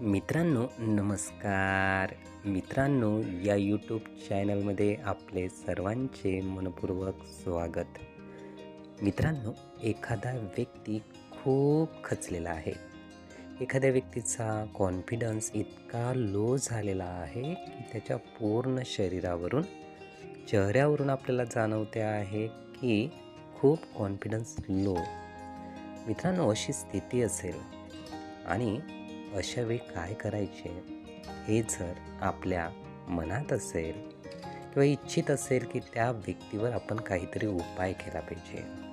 मित्रांनो नमस्कार. मित्रांनो या यूट्यूब चॅनलमध्ये आपले सर्वांचे मनपूर्वक स्वागत. मित्रांनो एखादा व्यक्ती खूप खचलेला आहे. एखाद्या व्यक्तीचा कॉन्फिडन्स इतका लो झालेला आहे की त्याच्या पूर्ण शरीरावरून चेहऱ्यावरून आपल्याला जाणवते आहे की खूप कॉन्फिडन्स लो मित्रांनो अशी स्थिती असेल आणि अशा वेळी काय करायचे? हे जर आपल्या मनात असेल किंवा इच्छित असेल की त्या व्यक्तीवर आपण काहीतरी उपाय केला पाहिजे.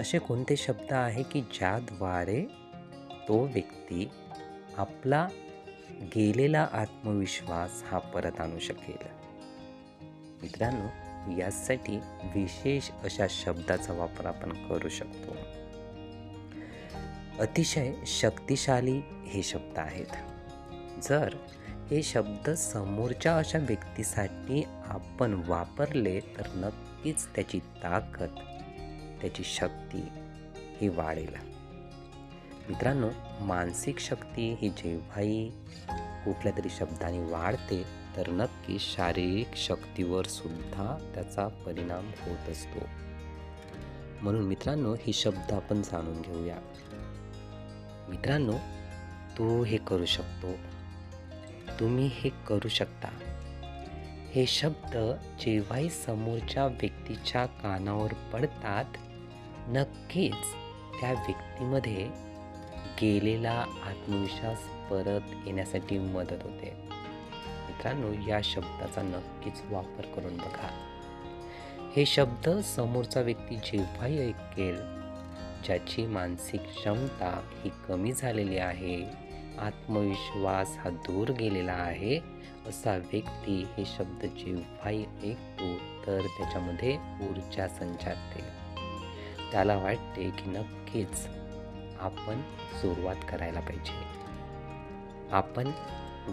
असे कोणते शब्द आहे की ज्याद्वारे तो व्यक्ती आपला गेलेला आत्मविश्वास हा परत आणू शकेल? मित्रांनो यासाठी विशेष अशा शब्दाचा वापर आपण करू शकतो. अतिशय शक्तिशाली हे शब्द आहेत. जर हे शब्द समोरच्या अशा व्यक्तीसाठी आपण वापरले तर नक्कीच त्याची ताकद त्याची शक्ती ही वाढेल. मित्रांनो मानसिक शक्ती ही जेव्हाही कुठल्या तरी शब्दाने वाढते तर नक्की शारीरिक शक्तीवर सुद्धा त्याचा परिणाम होत असतो. म्हणून मित्रांनो हे शब्द आपण जाणून घेऊया. मित्रांनो तू हे करू शकतो. तुम्ही हे करू शकता. हे शब्द जेव्हाही समोरच्या व्यक्तीच्या कानावर पडतात नक्कीच त्या व्यक्तीमध्ये गेलेला आत्मविश्वास परत येण्यासाठी मदत होते. मित्रांनो या शब्दाचा नक्कीच वापर करून बघा. हे शब्द समोरचा व्यक्ती जेव्हाही ऐकेल ज्याची मानसिक क्षमता ही कमी झालेली आहे आत्मविश्वास हा दूर गेलेला आहे असा व्यक्ती हे शब्द जेव्हाही ऐकतो तर त्याच्यामध्ये ऊर्जा संचारते. त्याला वाटते की नक्कीच आपण सुरुवात करायला पाहिजे. आपण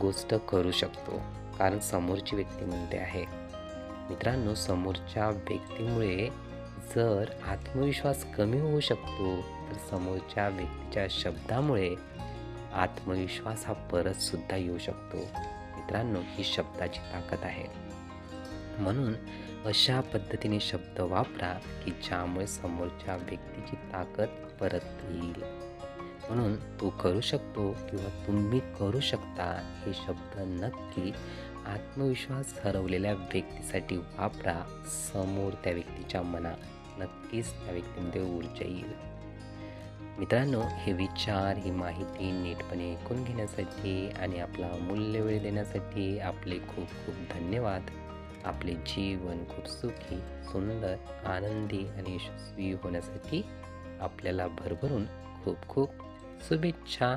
गोष्ट करू शकतो कारण समोरची व्यक्ती म्हणते आहे. मित्रांनो समोरच्या व्यक्तीमुळे जर आत्मविश्वास कमी होऊ शकतो तर समोरच्या व्यक्तीच्या शब्दामुळे आत्मविश्वास हा परत सुद्धा येऊ शकतो. मित्रांनो ही शब्दाची ताकद आहे. म्हणून अशा पद्धतीने शब्द वापरा की ज्यामुळे समोरच्या व्यक्तीची ताकद परत येईल. म्हणून तू करू शकतो किंवा तुम्ही करू शकता हे शब्द नक्की आत्मविश्वास हरवलेल्या व्यक्तीसाठी वापरा समोर त्या व्यक्तीच्या मनात. नक्कीच त्या व्यक्तीमध्ये ऊर्जा येईल. मित्रांनो हे विचार ही माहिती नीटपणे ऐकून घेण्यासाठी आणि आपला मूल्य वेळ देण्यासाठी आपले खूप खूप धन्यवाद. आपले जीवन खूप सुखी सुंदर आनंदी आणि यशस्वी होण्यासाठी आपल्याला भरभरून खूप खूप शुभेच्छा.